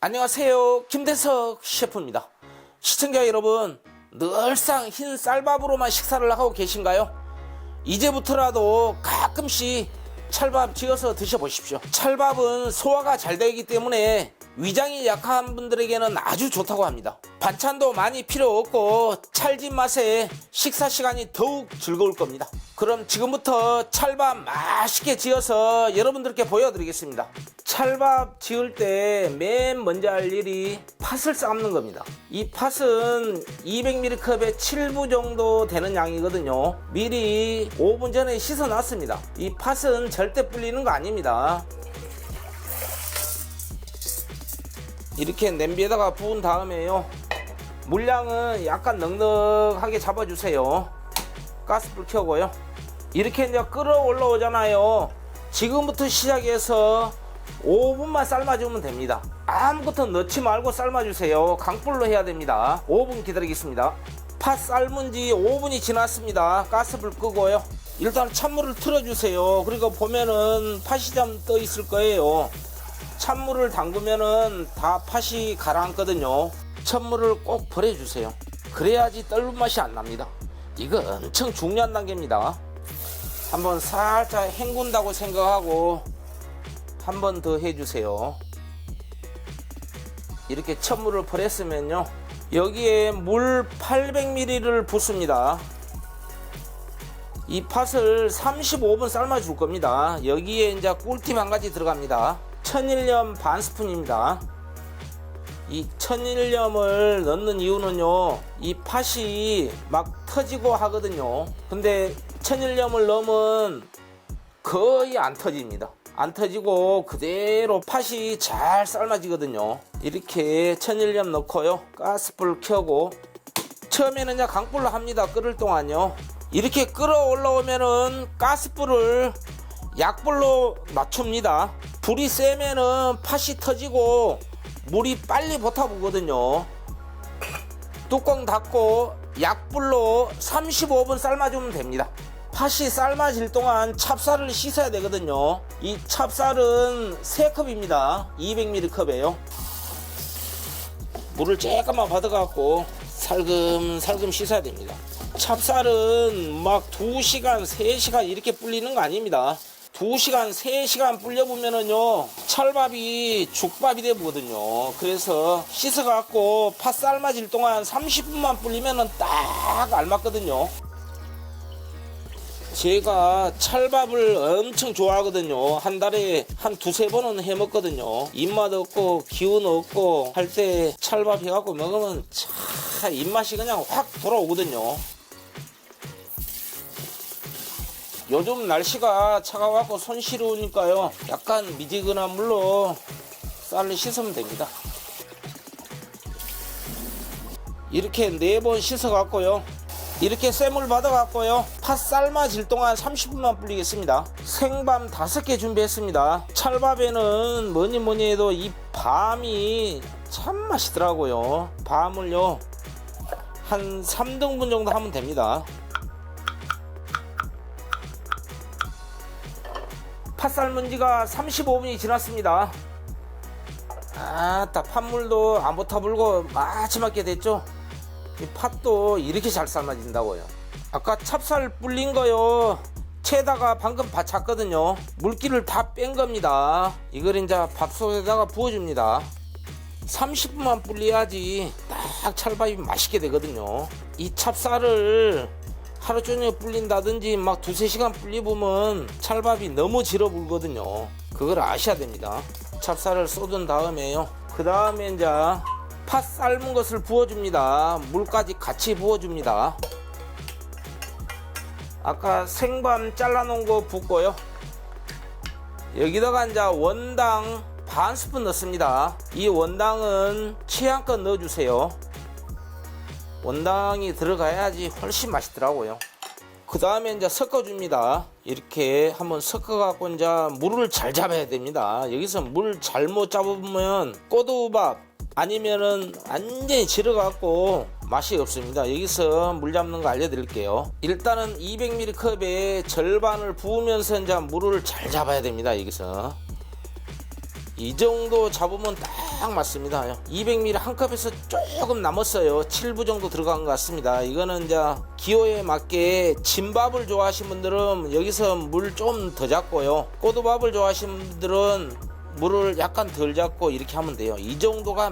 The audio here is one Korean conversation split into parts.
안녕하세요. 김대석 셰프입니다. 시청자 여러분, 늘상 흰 쌀밥으로만 식사를 하고 계신가요? 이제부터라도 가끔씩 찰밥 지어서 드셔보십시오. 찰밥은 소화가 잘 되기 때문에 위장이 약한 분들에게는 아주 좋다고 합니다. 반찬도 많이 필요 없고 찰진 맛에 식사 시간이 더욱 즐거울 겁니다. 그럼 지금부터 찰밥 맛있게 지어서 여러분들께 보여드리겠습니다. 찰밥 지을 때 맨 먼저 할 일이 팥을 삶는 겁니다. 이 팥은 200ml 컵에 7부 정도 되는 양이거든요. 미리 5분 전에 씻어 놨습니다. 이 팥은 절대 불리는 거 아닙니다. 이렇게 냄비에다가 부은 다음에요. 물량은 약간 넉넉하게 잡아주세요. 가스불 켜고요. 이렇게 이제 끓어 올라오잖아요. 지금부터 시작해서 5분만 삶아주면 됩니다. 아무것도 넣지 말고 삶아주세요. 강불로 해야 됩니다. 5분 기다리겠습니다. 팥 삶은 지 5분이 지났습니다. 가스불 끄고요. 일단 찬물을 틀어주세요. 그리고 보면은 팥이 좀 떠 있을 거예요. 찬물을 담그면은 다 팥이 가라앉거든요. 찬물을 꼭 버려주세요. 그래야지 떫은 맛이 안 납니다. 이거 엄청 중요한 단계입니다. 한번 살짝 헹군다고 생각하고 한 번 더 해주세요. 이렇게 찬물을 버렸으면요. 여기에 물 800ml를 붓습니다. 이 팥을 35분 삶아 줄 겁니다. 여기에 이제 꿀팁 한 가지 들어갑니다. 천일염 반 스푼입니다. 이 천일염을 넣는 이유는요, 이 팥이 막 터지고 하거든요. 근데 천일염을 넣으면 거의 안 터집니다. 안 터지고 그대로 팥이 잘 삶아지거든요. 이렇게 천일염 넣고요. 가스불 켜고 처음에는 강불로 합니다. 끓을 동안요. 이렇게 끓어 올라오면은 가스불을 약불로 맞춥니다. 불이 세면은 팥이 터지고 물이 빨리 버타보거든요. 뚜껑 닫고 약불로 35분 삶아주면 됩니다. 팥이 삶아질 동안 찹쌀을 씻어야 되거든요. 이 찹쌀은 3컵입니다. 200ml 컵이에요. 물을 조금만 받아갖고 살금살금 씻어야 됩니다. 찹쌀은 막 2시간, 3시간 이렇게 불리는 거 아닙니다. 2시간, 3시간 불려보면은요, 찰밥이 죽밥이 되거든요. 그래서 씻어갖고 팥 삶아질 동안 30분만 불리면은 딱 알맞거든요. 제가 찰밥을 엄청 좋아하거든요. 한 달에 한 두세 번은 해 먹거든요. 입맛 없고 기운 없고 할 때 찰밥 해갖고 먹으면 차 입맛이 그냥 확 돌아오거든요. 요즘 날씨가 차가워갖고 손 시려우니까요. 약간 미지근한 물로 쌀을 씻으면 됩니다. 이렇게 네 번 씻어갖고요. 이렇게 쌤을 받아갖고요. 팥 삶아질 동안 30분만 불리겠습니다. 생밤 5개 준비했습니다. 찰밥에는 뭐니 뭐니 해도 이 밤이 참 맛있더라고요. 밤을요. 한 3등분 정도 하면 됩니다. 팥 삶은 지가 35분이 지났습니다. 아따 팥물도 안 버타불고 마지막에 됐죠? 이 팥도 이렇게 잘 삶아진다고요. 아까 찹쌀 불린 거요. 채에다가 방금 받쳤거든요. 물기를 다 뺀 겁니다. 이걸 이제 밥솥에다가 부어줍니다. 30분만 불려야지 딱 찰밥이 맛있게 되거든요. 이 찹쌀을 하루 종일 불린다든지 막 두세 시간 불리보면 찰밥이 너무 질어 불거든요. 그걸 아셔야 됩니다. 찹쌀을 쏟은 다음에요. 그 다음에 이제 팥 삶은 것을 부어줍니다. 물까지 같이 부어줍니다. 아까 생밤 잘라놓은 거 붓고요. 여기다가 이제 원당 반 스푼 넣습니다. 이 원당은 취향껏 넣어주세요. 원당이 들어가야지 훨씬 맛있더라고요. 그 다음에 이제 섞어줍니다. 이렇게 한번 섞어갖고 이제 물을 잘 잡아야 됩니다. 여기서 물 잘못 잡으면 꼬두밥 아니면은 완전히 질어갖고 맛이 없습니다. 여기서 물 잡는 거 알려드릴게요. 일단은 200ml 컵에 절반을 부으면서 이제 물을 잘 잡아야 됩니다. 여기서 이 정도 잡으면 딱 맞습니다. 200ml 한 컵에서 조금 남았어요. 7부 정도 들어간 것 같습니다. 이거는 이제 기호에 맞게 진밥을 좋아하시는 분들은 여기서 물 좀 더 잡고요. 꼬두밥을 좋아하시는 분들은 물을 약간 덜 잡고 이렇게 하면 돼요. 이 정도가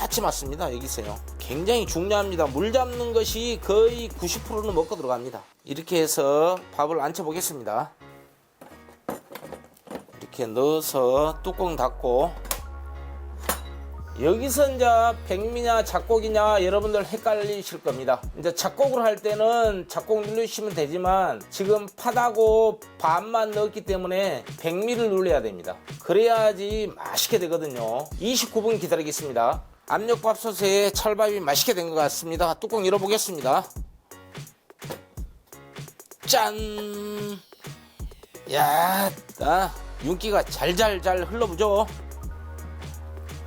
마치 맞습니다. 여기서요. 굉장히 중요합니다. 물 잡는 것이 거의 90%는 먹고 들어갑니다. 이렇게 해서 밥을 앉혀 보겠습니다 이렇게 넣어서 뚜껑 닫고 여기서 이제 백미냐 작곡이냐 여러분들 헷갈리실 겁니다. 이제 작곡을 할 때는 작곡 누르시면 되지만 지금 팥하고 반만 넣었기 때문에 백미를 눌러야 됩니다. 그래야지 맛있게 되거든요. 29분 기다리겠습니다. 압력밥솥에 찰밥이 맛있게 된 것 같습니다. 뚜껑 열어보겠습니다. 짠! 야, 아, 윤기가 잘잘잘 흘러보죠.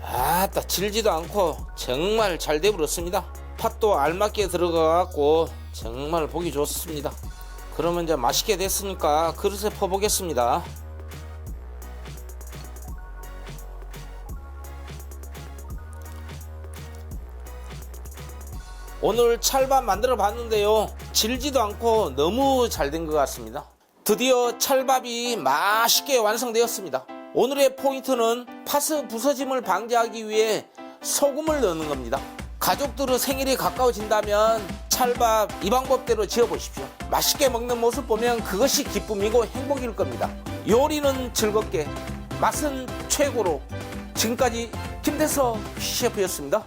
아따 질지도 않고 정말 잘 돼버렸습니다. 팥도 알맞게 들어가갖고 정말 보기 좋습니다. 그러면 이제 맛있게 됐으니까 그릇에 퍼보겠습니다. 오늘 찰밥 만들어 봤는데요. 질지도 않고 너무 잘 된 것 같습니다. 드디어 찰밥이 맛있게 완성되었습니다. 오늘의 포인트는 파스 부서짐을 방지하기 위해 소금을 넣는 겁니다. 가족들의 생일이 가까워진다면 찰밥 이 방법대로 지어보십시오. 맛있게 먹는 모습 보면 그것이 기쁨이고 행복일 겁니다. 요리는 즐겁게, 맛은 최고로. 지금까지 김대서 셰프였습니다.